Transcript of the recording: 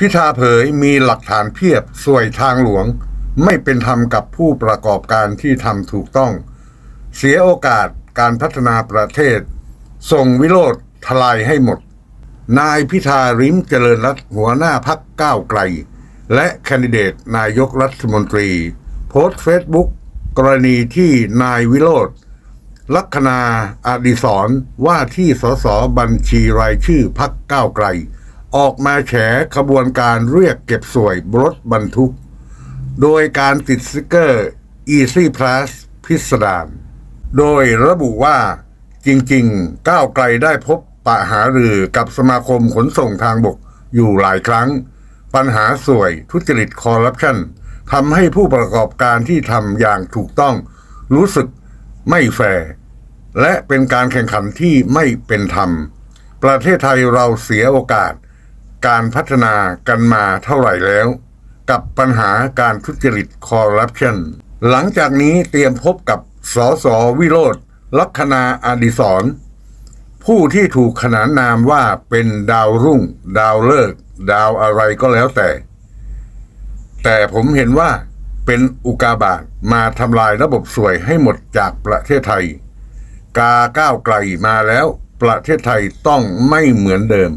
พิธาเผยมีหลักฐานเพียบสวยทางหลวง ไม่เป็นธรรมกับผู้ประกอบการที่ทำถูกต้อง เสียโอกาสการพัฒนาประเทศ ส่งวิโรธทลายให้หมด นายพิธาริมเจริญรัตหัวหน้าพักก้าวไกล และแคนดิเดตนายกรัฐมนตรี โพสต์เฟซบุ๊กกรณีที่นายวิโรธลัคนาอดิศรว่าที่สสบัญชีรายชื่อพักก้าวไกล ออกมาแฉขบวนการเรียกเก็บสวยรถบรรทุก โดยการติดสติกเกอร์ Easy Plus พิสดารโดยระบุว่าจริงๆ ก้าวไกลได้พบปะหารือกับสมาคมขนส่งทางบกอยู่หลายครั้ง ปัญหาสวยทุจริตคอร์รัปชันทำให้ผู้ประกอบการที่ทำอย่างถูกต้อง รู้สึกไม่แฟร์และเป็นการแข่งขันที่ไม่เป็นธรรม ประเทศไทยเราเสียโอกาส การพัฒนากันมาเท่าไหร่แล้ว กับปัญหาการทุจริตคอร์รัปชันหลังจากนี้เตรียมพบกับสสวิโรธลัคนาอดิศรผู้ที่ถูกขนานนามว่าเป็นดาวรุ่ง ดาวเลิก ดาวอะไรก็แล้วแต่ แต่ผมเห็นว่าเป็นอุกาบาตมาทำลายระบบสวยให้หมดจากประเทศไทย กาก้าวไกลมาแล้วประเทศไทยต้องไม่เหมือนเดิม